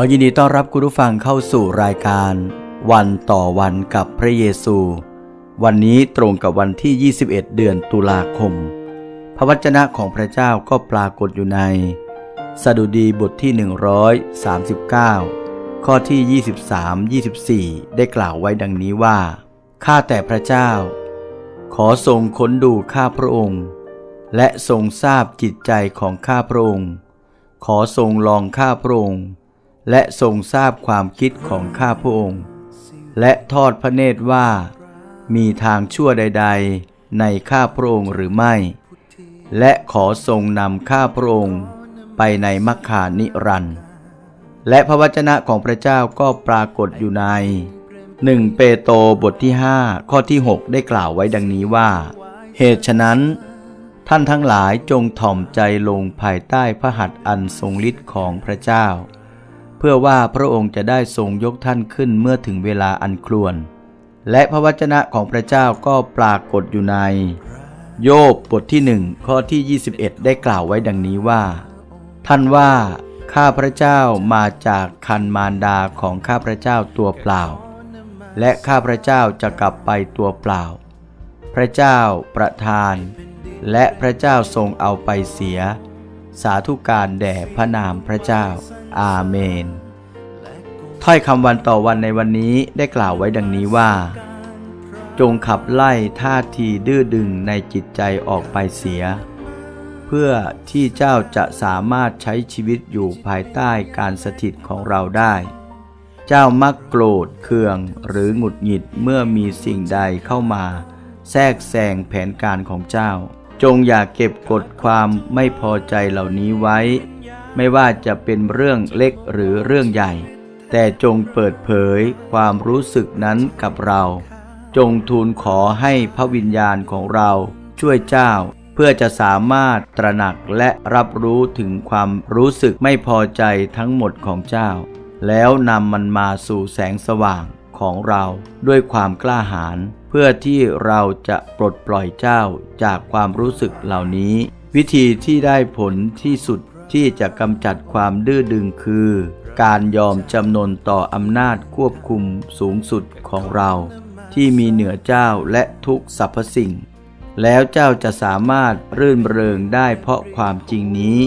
ขอยินดีต้อนรับคุณผู้ฟังเข้าสู่รายการ วันต่อวันกับพระเยซู วันนี้ตรงกับวันที่ 21 เดือนตุลาคม พระวจนะของพระเจ้าก็ปรากฏอยู่ใน สดุดีบทที่ 139 ข้อที่ 23-24 ได้กล่าวไว้ดังนี้ว่า ข้าแต่พระเจ้า ขอทรงค้นดูข้าพระองค์ และทรงทราบจิตใจของข้าพระองค์ ขอทรงลองข้าพระองค์ และทรงทราบความคิดของข้าพระองค์ และทอดพระเนตรว่า มีทางชั่วใด ๆ ในข้าพระองค์หรือไม่ และขอทรงนำข้าพระองค์ไปในมัคคานิรันดร์และพระวจนะของพระเจ้าก็ปรากฏอยู่ในหนึ่งเปโตรบทที่ 5 ข้อที่ 6 ได้กล่าวไว้ดังนี้ว่า เหตุฉะนั้น ท่านทั้งหลายจงถ่อมใจลงภายใต้พระหัตถ์อันทรงฤทธิ์ของพระเจ้า เพื่อว่าพระองค์จะได้ทรงยกท่านขึ้นเมื่อถึงเวลาอันควร และพระวจนะของพระเจ้าก็ปรากฏอยู่ใน โยบบทที่หนึ่งข้อที่ 21 ได้กล่าวไว้ดังนี้ว่า ท่านว่าข้าพระเจ้ามาจากคันมารดาของข้าพระเจ้าตัวเปล่า และข้าพระเจ้าจะกลับไปตัวเปล่า พระเจ้าประทาน และพระเจ้าทรงเอาไปเสีย สาธุการแด่พระนามพระเจ้า อาเมน ถ้อยคำวันต่อวันในวันนี้ได้กล่าวไว้ดังนี้ว่า จงขับไล่ท่าทีดื้อดึงในจิตใจออกไปเสีย เพื่อที่เจ้าจะสามารถใช้ชีวิตอยู่ภายใต้การสถิตของเราได้ เจ้ามักโกรธเคืองหรือหงุดหงิดเมื่อมีสิ่งใดเข้ามา แทรกแซงแผนการของเจ้า จงอย่าเก็บกดความไม่พอใจเหล่านี้ไว้ ไม่ว่าจะเป็นเรื่องเล็กหรือเรื่องใหญ่ แต่จงเปิดเผยความรู้สึกนั้นกับเรา จงทูลขอให้พระวิญญาณของเราช่วยเจ้า เพื่อจะสามารถตระหนักและรับรู้ถึงความรู้สึกไม่พอใจทั้งหมดของเจ้า แล้วนำมันมาสู่แสงสว่างของเราด้วยความกล้าหาญ เพื่อที่เราจะปลดปล่อยเจ้าจากความรู้สึกเหล่านี้ วิธีที่ได้ผลที่สุดที่จะกำจัดความดื้อดึงคือ การยอมจำนนต่ออำนาจควบคุมสูงสุดของเรา ที่มีเหนือเจ้าและทุกสรรพสิ่ง แล้วเจ้าจะสามารถรื่นเริงได้เพราะความจริงนี้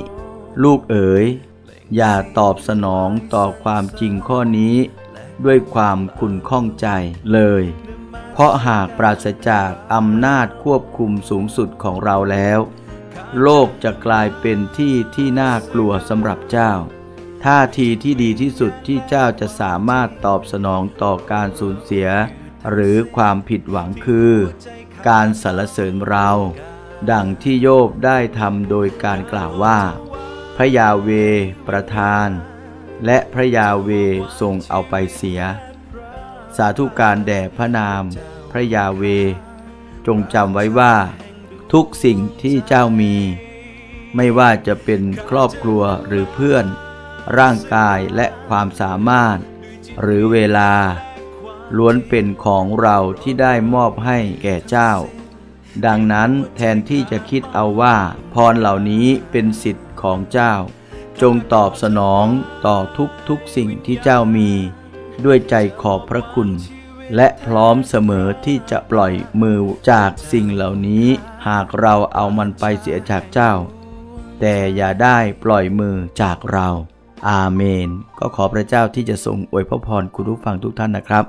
ลูกเอ๋ย อย่าตอบสนองต่อความจริงข้อนี้ ด้วยความขุนข้องใจเลย ราะหากปราศจากอำนาจควบคุมสูงสุดของเราแล้ว โลกจะกลายเป็นที่ที่น่ากลัวสำหรับเจ้า ท่าทีที่ดีที่สุดที่เจ้าจะสามารถตอบสนองต่อการสูญเสีย หรือความผิดหวังคือ การสรรเสริญเรา ดังที่โยบได้ทำโดยการกล่าวว่า พระยาเวประทาน และพระยาเวทรงเอาไปเสีย สาธุการแด่พระนาม พระยาเว จงจำไว้ว่า ทุกสิ่งที่เจ้ามี ไม่ว่าจะเป็นครอบครัวหรือเพื่อน ร่างกายและความสามารถ หรือเวลา ล้วนเป็นของเราที่ได้มอบให้แก่เจ้า ดังนั้นแทนที่จะคิดเอาว่า พรเหล่านี้เป็นสิทธิ์ของเจ้า จงตอบสนองต่อทุกทุกสิ่งที่เจ้ามี ด้วยใจขอบพระคุณ และพร้อมเสมอที่จะปล่อยมือจากสิ่งเหล่านี้ หากเราเอามันไปเสียจากเจ้า แต่อย่าได้ปล่อยมือจากเรา อาเมน ก็ขอพระเจ้าที่จะทรงอวยพระพรคุณผู้ฟังทุกท่านนะครับ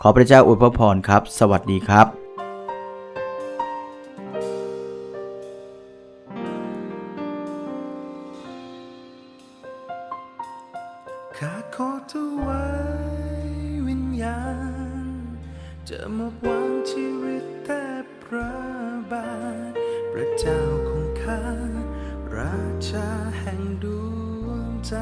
ขอพระเจ้าอวยพระพรครับ สวัสดีครับข้าข จะมอบวางชีวิตแต่พระบาทพระเจ้าของข้า ราชาแห่งดวงใจ